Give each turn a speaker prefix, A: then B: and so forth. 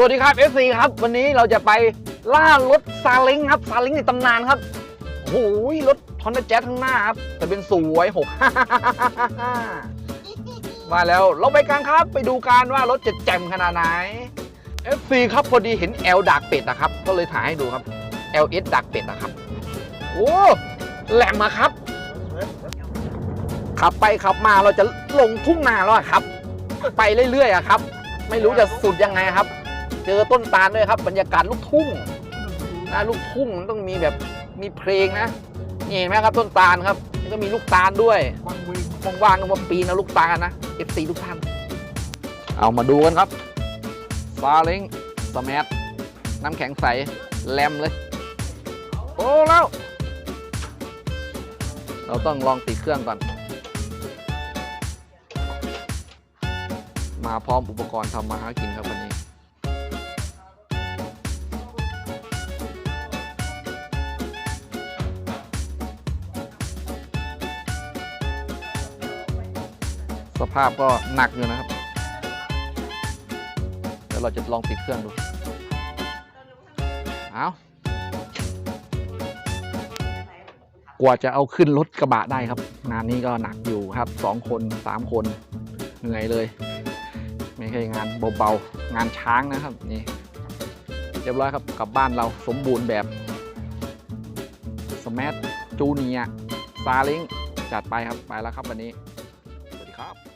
A: สวัสดีครับ FC ครับ วันนี้เราจะไปล่ารถซาเล้งครับซาเล้งในตำนานครับโอ้โหรถฮอนด้าแจ๊ข้างหน้าครับ แต่เป็นสวยหกมาแล้วเราไปกันครับ ไปดูกันว่ารถจะแจ่มขนาดไหน FC ครับพอดีเห็น L ดักเป็ดนะครับ ก็เลยถ่ายให้ดูครับ LS ดักเป็ดนะครับ โอ้แหลมอะครับ ขับไปขับมาเราจะลงทุ่งนาแล้วครับ ไปเรื่อยๆครับ ไม่รู้จะสุดยังไงครับ เจอต้นตาลด้วยครับบรรยากาศลูกทุ่งนะลูกทุ่งมันต้องมีแบบมีเพลงนะนี่เห็นไหมครับต้นตาลครับแล้วก็มีลูกตาลด้วยว่างๆก็มาปีนเอาลูกตาลนะเอฟซีทุกท่านเอามาดูกันครับซาเล้งสแมัน้ำแข็งใสแลมเลย โอ้แล้ว เราต้องลองติดเครื่องก่อน มาพร้อมอุปกรณ์ทำมาหากินครับวันนี้ สภาพก็หนักอยู่นะครับ เดี๋ยวเราจะลองติดเครื่องดู เอากว่าจะเอาขึ้นรถกระบะได้ครับ งานนี้ก็หนักอยู่ครับสองคนสามคนเหนื่อยเลย ไม่ใช่งานเบาๆ งานช้างนะครับนี่เรียบร้อยครับกลับบ้านเราสมบูรณ์แบบสมัจูเนียซาเล้งจัดไปครับ ไปแล้วครับวันนี้ สวัสดีครับ